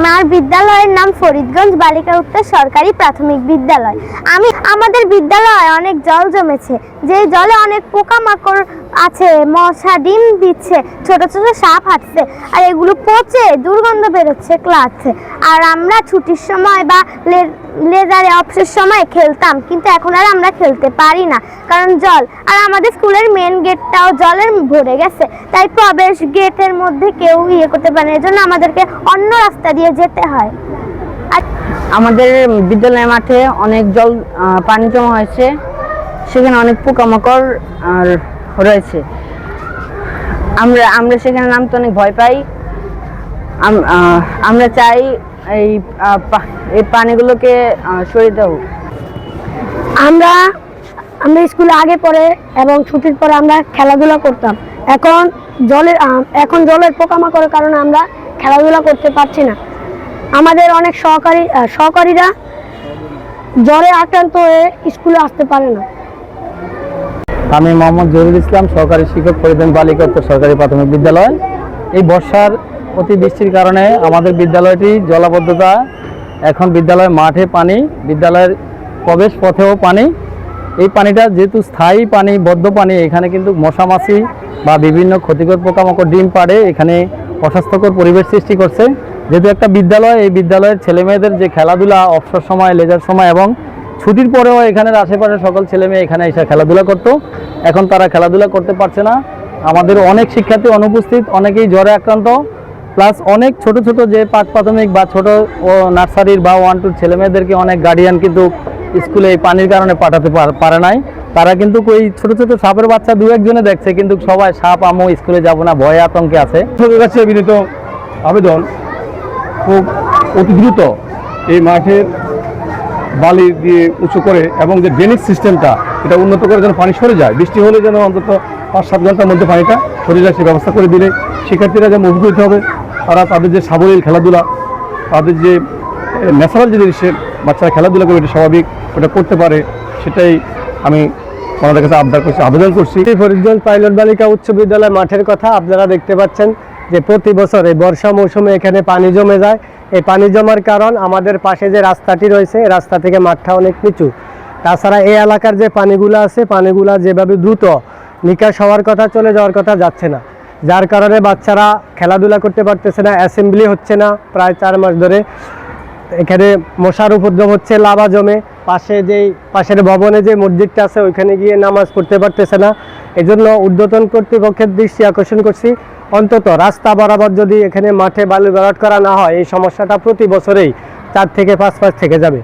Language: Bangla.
আমার বিদ্যালয়ের নাম ফরিদগঞ্জ বালিকা উত্তর সরকারি প্রাথমিক বিদ্যালয়। আমি, আমাদের বিদ্যালয়ে অনেক জল জমেছে। যে জলে অনেক পোকামাকড় আছে, মশা, ডিম দিচ্ছে, ছোট ছোট সাপ হাঁটছে, আর এগুলো পচে দুর্গন্ধ বেরোচ্ছে ক্লাসে আর আমরা ছুটির সময় বা লেজারে অফসের সময় খেলতাম, কিন্তু এখন আর আমরা খেলতে পারি না, কারণ জল। আর আমাদের স্কুলের মেন গেটটাও জলের ভরে গেছে, তাই প্রবেশ গেটের মধ্যে কেউ ইয়ে করতে পারে না, এজন্য আমাদেরকে অন্য রাস্তা দিয়ে যেতে হয়। আমাদের বিদ্যালয় মাঠে অনেক জল পানি জমা হয়েছে, সেখানে অনেক পোকামাকড়, আর রয়েছে। আমরা আমরা সেখানে নামতে অনেক ভয় পাই। আমরা চাই এই এই পানিগুলোকে সরিয়ে দেবো। আমরা আমরা স্কুলে আগে পরে এবং ছুটির পরে আমরা খেলাধুলা করতাম। এখন জলের এখন জলের পোকামাকড়ের কারণে আমরা খেলাধুলা করতে পারছি না। আমাদের অনেক সহকারী সহকারীরা জ্বরে আক্রান্ত হয়ে স্কুলে আসতে পারে না। আমি মোহাম্মদ জহিরুল ইসলাম সহকারী শিক্ষক ফরিদগঞ্জ বালিকা উত্তর সরকারি প্রাথমিক বিদ্যালয়। এই বর্ষার অতিবৃষ্টির কারণে আমাদের বিদ্যালয়টি জলাবদ্ধতা। এখন বিদ্যালয়ের মাঠে পানি, বিদ্যালয়ের প্রবেশ পথেও পানি। এই পানিটা যেহেতু স্থায়ী পানি, বদ্ধ পানি, এখানে কিন্তু মশামাছি বা বিভিন্ন ক্ষতিকর পোকামাকড়, ডিম পাড়ে এখানে অস্বাস্থ্যকর পরিবেশ সৃষ্টি করছে। যেহেতু একটা বিদ্যালয়, এই বিদ্যালয়ের ছেলে মেয়েদের যে খেলাধুলা, অবসর সময়, লেজার সময় এবং ছুটির পরেও এখানের আশেপাশে সকল ছেলে মেয়ে এখানে এসে খেলাধুলা করতো। এখন তারা খেলাধুলা করতে পারছে না। আমাদের অনেক শিক্ষার্থী অনুপস্থিত, অনেকেই জ্বরে আক্রান্ত। প্লাস অনেক ছোট ছোট যে পাক প্রাথমিক বা ছোট, ও নার্সারির বা ওয়ান টুর ছেলে মেয়েদেরকে অনেক গার্ডিয়ান কিন্তু স্কুলে এই পানির কারণে পাঠাতে পার- নাই। তারা কিন্তু ওই ছোট ছোট সাপের বাচ্চা দু একজনে দেখছে, কিন্তু সবাই সাপ আমও স্কুলে যাব না, ভয়ে আতঙ্কে আছে। কাছে বিনীত আবেদন, খুব অতি দ্রুত এই মাঠের বালি দিয়ে উঁচু করে এবং যে ড্রেনেজ সিস্টেমটা এটা উন্নত করে যেন পানি সরে যায়, বৃষ্টি হলে যেন অন্তত পাঁচ সাত ঘণ্টার মধ্যে পানিটা সরে যায়, সে ব্যবস্থা করে দিলে শিক্ষার্থীরা যেন উপকৃত হবে। তারা তাদের যে সাবলীল খেলাধুলা, তাদের যে ন্যাচারাল যে জিনিসের বাচ্চারা খেলাধুলা করে এটা স্বাভাবিক, ওটা করতে পারে, সেটাই আমি আমাদের কাছে আবদার করছি, আবেদন করছি। ফরিদগঞ্জ পাইলট বালিকা উচ্চ বিদ্যালয় মাঠের কথা আপনারা দেখতে পাচ্ছেন যে প্রতি বছর এই বর্ষা মৌসুমে এখানে পানি জমে যায়। এই পানি জমার কারণ আমাদের পাশে যে রাস্তাটি রয়েছে রাস্তা থেকে মাঠটা অনেক নিচু। তাছাড়া এই এলাকার যে পানিগুলো আছে, পানিগুলা যেভাবে দ্রুত নিকাশ হওয়ার কথা, চলে যাওয়ার কথা যাচ্ছে না। যার কারণে বাচ্চারা খেলাধুলা করতে পারতেছে না অ্যাসেম্বলি হচ্ছে না প্রায় চার মাস ধরে। এখানে মশার উপদ্রব হচ্ছে, লাভা জমে। পাশে যেই, পাশের ভবনে যে মসজিদটা আছে, ওইখানে গিয়ে নামাজ পড়তে পারতেছে না। এজন্য ঊর্ধ্বতন কর্তৃপক্ষের দৃষ্টি আকর্ষণ করছি। অন্তত রাস্তা বরাবর যদি এখানে মাঠে বালু ভরাট করা না হয়, এই সমস্যাটা প্রতি বছরেই চার থেকে পাঁচ মাস থেকে যাবে।